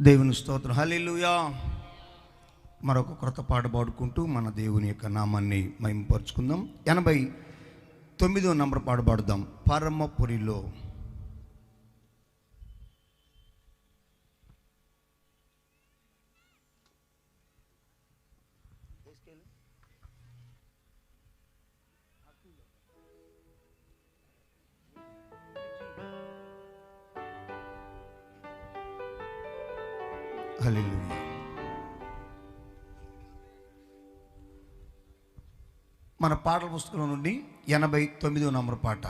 దేవుని స్తోత్రం. హలిలుయా మరొక క్రొత్త పాట పాడుకుంటూ మన దేవుని యొక్క నామాన్ని మహిమపరుచుకుందాం ఎనభై తొమ్మిదో నంబర్ పాట పాడుదాం. పరమపురిలో. పాటల పుస్తకం నుండి ఎనభై తొమ్మిదో నంబర్ పాట.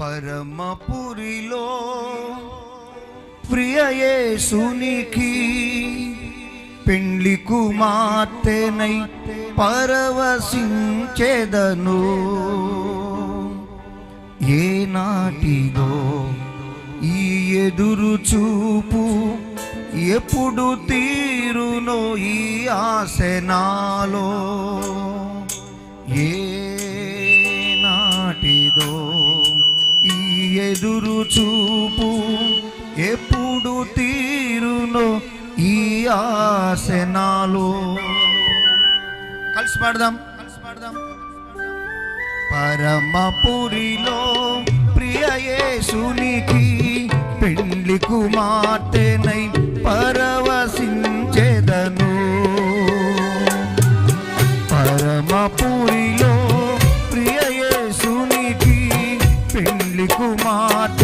పరమపురిలో ప్రియయేసునికి పెండ్లి కుమార్తెనై పరవశించెదను. ఏ నాటిదో ఈ ఎదురు చూపు ఎప్పుడు తీరును ఈ ఆసనాలో ఏ నాటిదో ఈ ఎదురు చూపు ఎప్పుడు తీరును ఈ ఆసనాలో కలిసి పాడదాం కలిసి పాడదాం. పరమపురిలో ప్రియయేసునికి పెళ్ళి కుమార్తెనై పరవశించెదను. పరమపురిలో ప్రియ యేసునికి పెళ్ళి కుమార్తె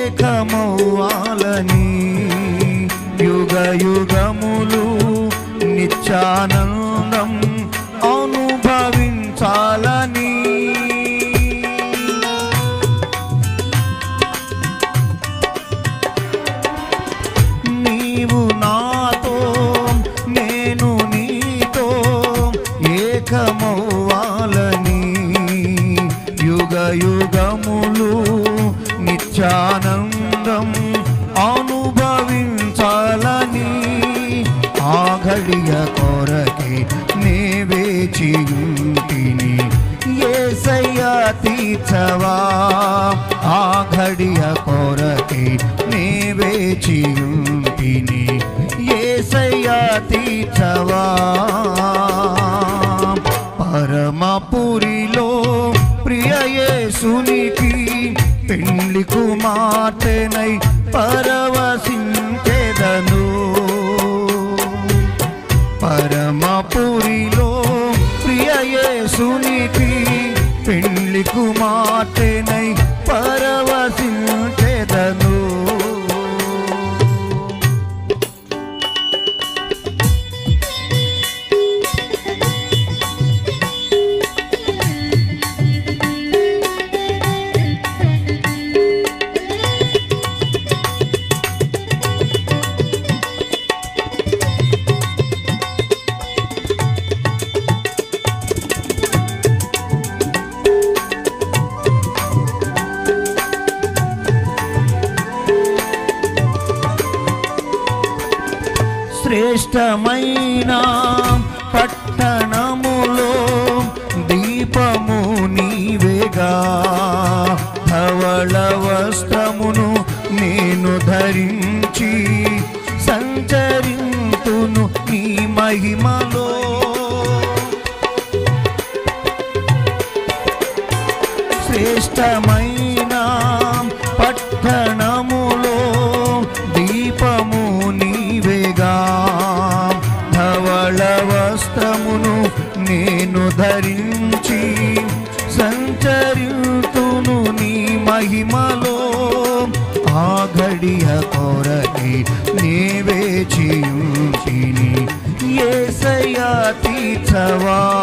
ఏకమవ్వాలని యుగ యుగములు నిత్యానందం తీర్చవా? ఆ ఘడియ కొరకి నే వేచియుంటిని ఏసయ్య తీర్చవా? పరమపురిలో ప్రియయేసునికి పెండ్లి కుమార్తెనై పరవశించెదను. పెండ్లి శ్రేష్టమైన తీర్చవా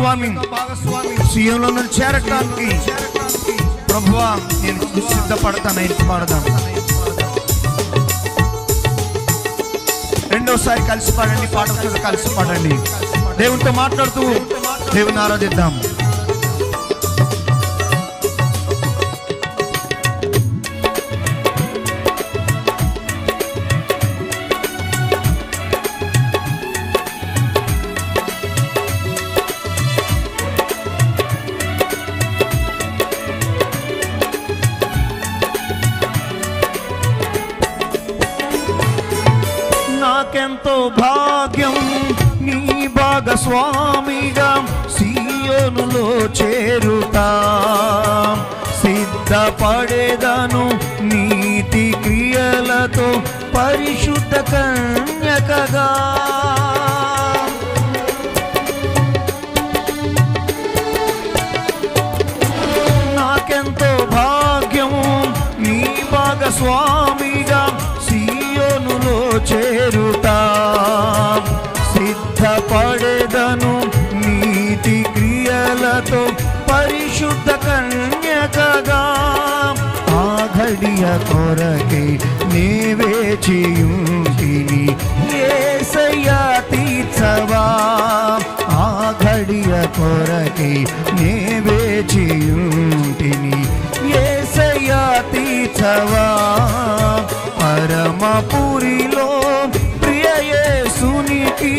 భాగస్వామి. సీఎంలో నన్ను చేరటానికి ప్రభువా నేను సిద్ధపడతాను ఇంటి పాడదాను రెండోసారి కలిసి పాడండి పాటలతో కలిసి పాడండి దేవునితో మాట్లాడుతూ దేవుని ఆరాధిద్దాం. స్వామిగా సీయోనులో చేరుతా. సిద్ధపడేదను నీతి క్రియలతో పరిశుద్ధ కన్యకగా. ఆ ఘడియ కొరకే నీవే చేయుంటిని ఏసయ్యా తీర్చవా. ఆ ఘడియ కొరకే నీవే చేయుంటిని తీర్చవా పరమపురిలో ప్రియయేసునికి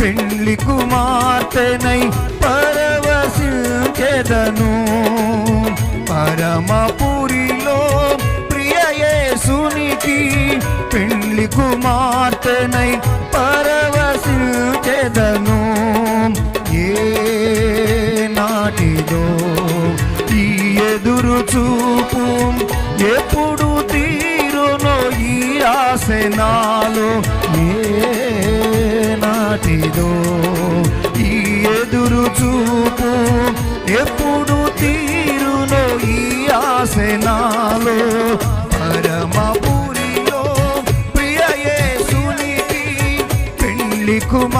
పెండ్లి కుమార్తెనై పరవశించెదను. పరమపురిలో ప్రియయేసునికి పెండ్లి కుమార్తెనై పరవశించెదను. ఏ నాటిదో ఈ ఎదురు చూపు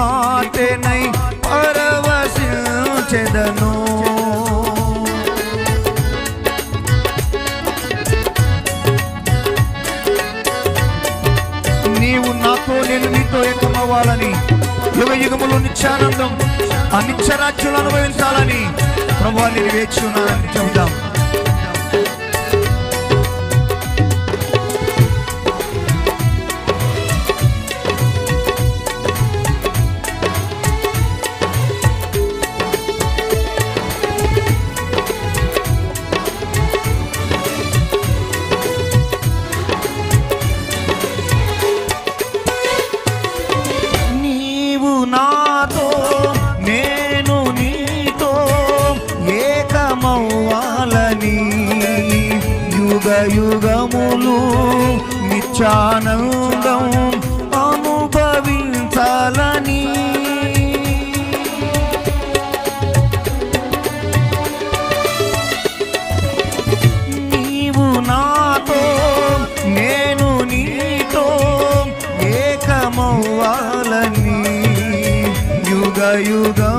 పెళ్ళి కుమార్తెనై పరవశించెదను. నీవు నాతో నేను నీతో ఏకమవ్వాలని యుగ యుగములు నిత్యానందం ఆ నిత్యరాజ్యులు అనుభవించాలని ప్రభు నేను వేచి ఉన్నానని చెబుదాం.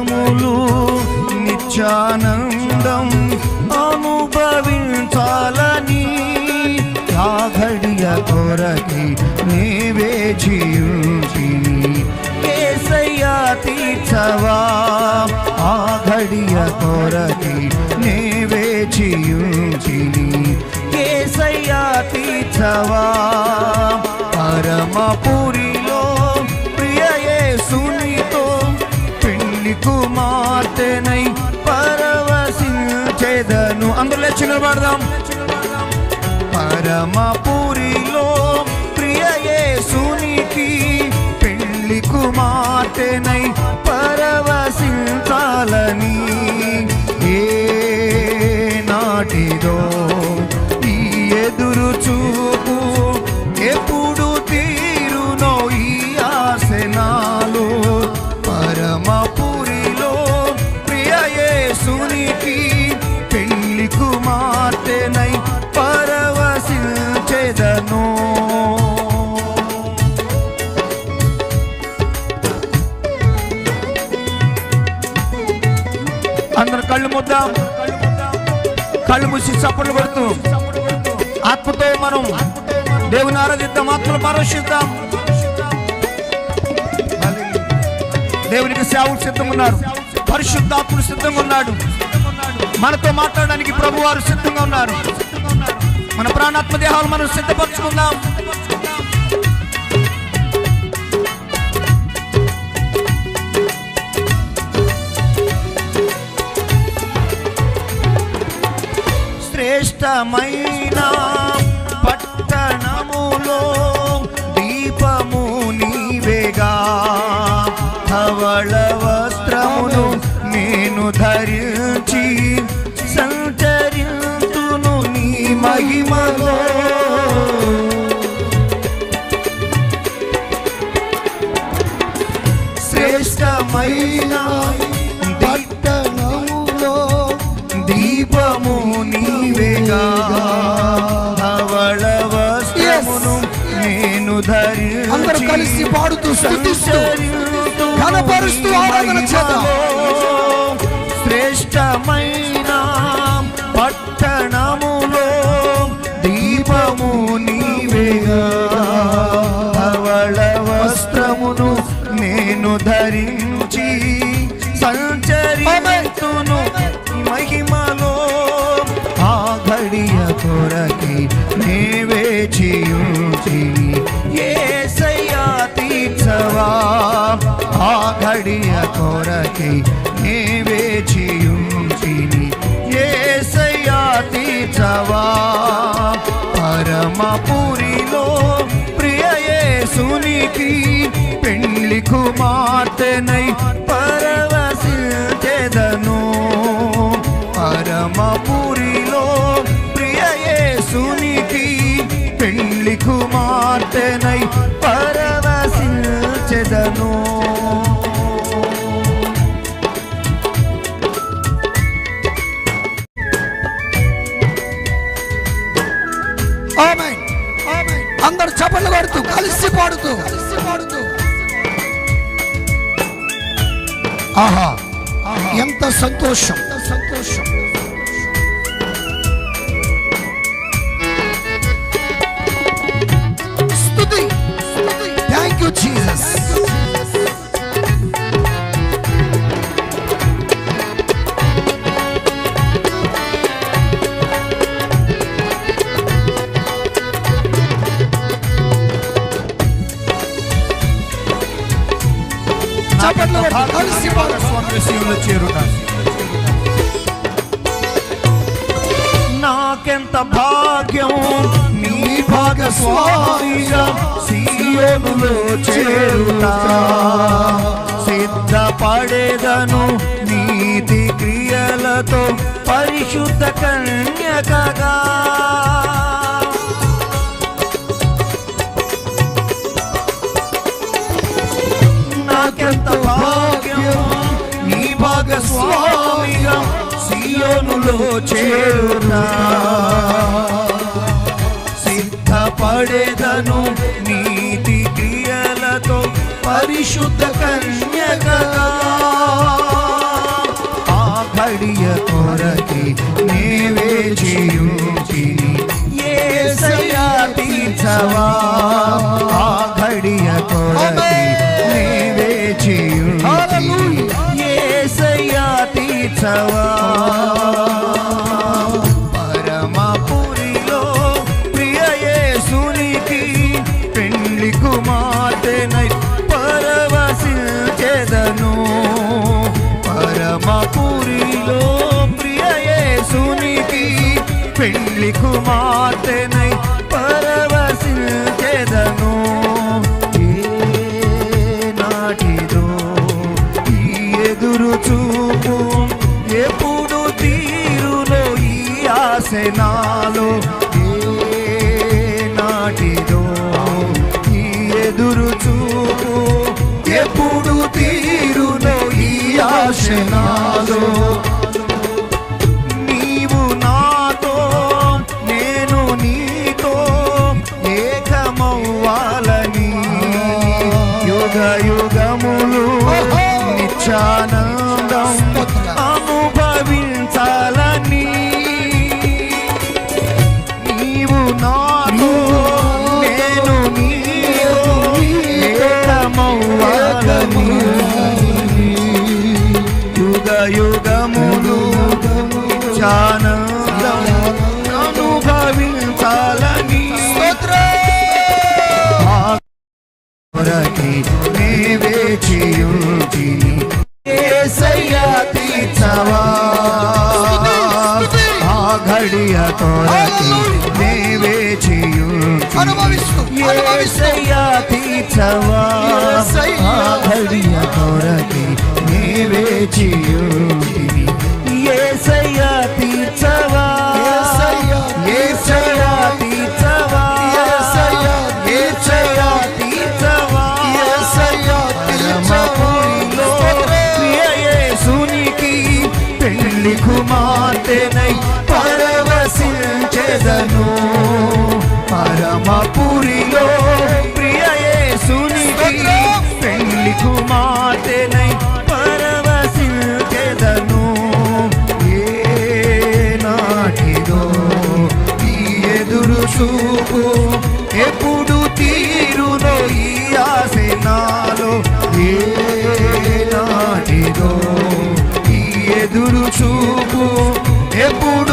యుగములు నిత్యానందం అనుభవించాలని కాఘడియ కొరకి నీవే జీవించిని. ఏసయ్యా తీర్చవా? ఆ ఘడియ కొరకి నీవే జీవించిని. కేసయ్యా తీర్చవా? పరమపురి పురిలో ప్రియ యేసునికి పెళ్ళి కుమార్తెనై పరవశించాలని ఏ నాటిదో చప్పట్లు కొడుతూ ఆత్మతో మనం దేవుని ఆరాధిద్దాం ఆత్మలు పరవశిద్దాం దేవునికి సేవలు సిద్ధంగా ఉన్నారు పరిశుద్ధాత్ముడు సిద్ధంగా ఉన్నాడు మనతో మాట్లాడడానికి ప్రభు వారు సిద్ధంగా ఉన్నారు మన ప్రాణాత్మ దేహాలు మనం సిద్ధపరచుకుందాం. శ్రేష్టమైన పట్టణములో దీపము నీవేగా. ధవళ వస్త్రమును నేను ధరించి సంచరింతును నీ మహిమలో. శ్రేష్టమైన పాడుతూ స్తుతిస్తూ కనపరుస్తూ ఆరాధన చేద్దాం. శ్రేష్టమైన పట్టణములో దీపము నీవేగా. ధవళ వస్త్రమును నేను ధరించి సంచరితును మహిమలో ఆ ఘడియ కొరకి నీవే దేవా ఆ ఘడియ కొరకి నీవే చేయుచిని ఏసయ్యా తీర్చవా? పరమపురిలో ప్రియ యేసునికి పెళ్ళి కుమార్తెనై పరవశించెదను. పరమపురి అందరు చప్పట్లు కొడుతూ కలిసి పాడుతూ. కలిసి పాడుతూ ఆహా. ఎంత సంతోషం. సంతోషం స్థుతి థ్యాంక్ యూ జీసస్ చప్పట్లు కలిసి నాకెంత భాగ్యం? నీ భాగస్వామిగా సీయోనులో చేరుతా. సిద్ధపడేదను నీతి క్రియలతో పరిశుద్ధ కన్యకగా. సియోనులో చేరునా కుమార్తెన Shana tell చూపు. ఎప్పుడు తీరునో ఈ ఆసనాలో ఏనాటిదో ఈ ఎదురు చూపు. ఎప్పుడు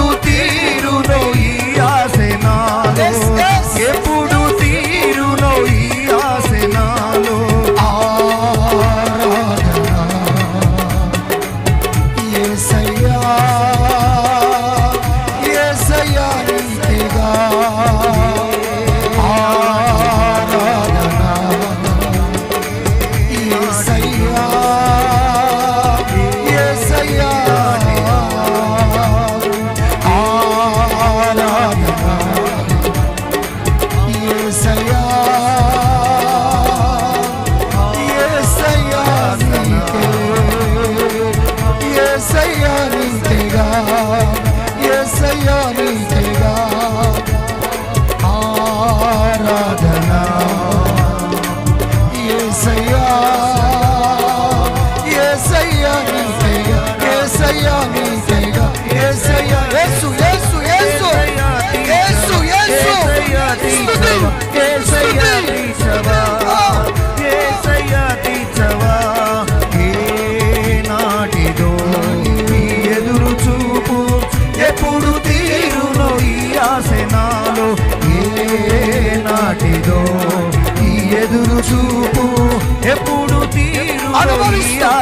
Anadolu İstanbul.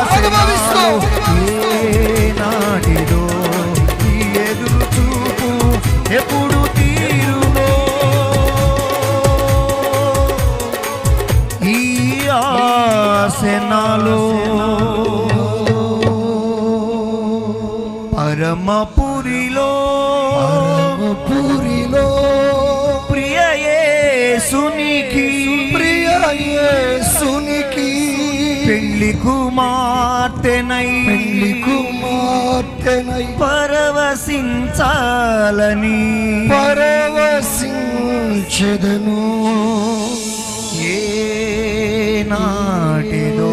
పెళ్ళి కుమార్తెనై పెళ్ళి కుమార్తెనై పరవశించాలని. పరవశించెదను. ఏ నాటిదో.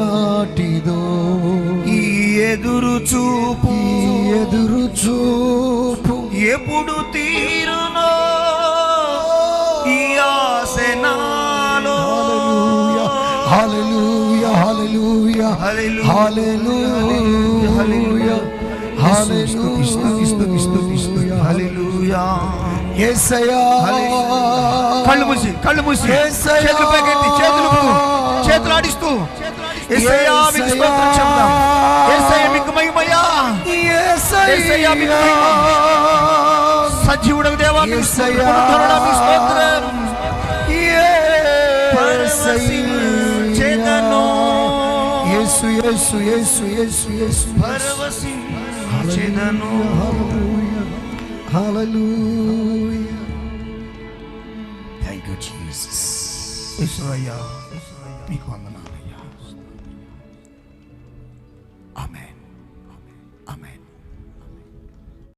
నాటిదో. ఈ ఎదురు చూపు. ఎదురు చూపు. ఎప్పుడు తీరునో హల్లెలూయా హల్లెలూయా. హల్లెలూయా హల్లెలూయా హల్లెలూయా యేసయ్యా కళ్ళు మూసి కళ్ళు మూసి యేసయ్యా. చేతులు పైకెత్తి చేతులు ఊపు. చేతులు ఆడిస్తూ యేసయ్యా మీకు స్తోత్రం చెప్దాం యేసయ్య మీకు మహిమయ్యా యేసయ్యా మీకు మహిమ. సజీవుడకు దేవా మీకు స్తోత్రం. యేసయ్యా. యేసు యేసు యేసు యేసు యేసు పరవశించెదను. హల్లెలూయా థ్యాంక్ యూ జీసస్ యేసయ్యా మీకు వందనాలయ్యా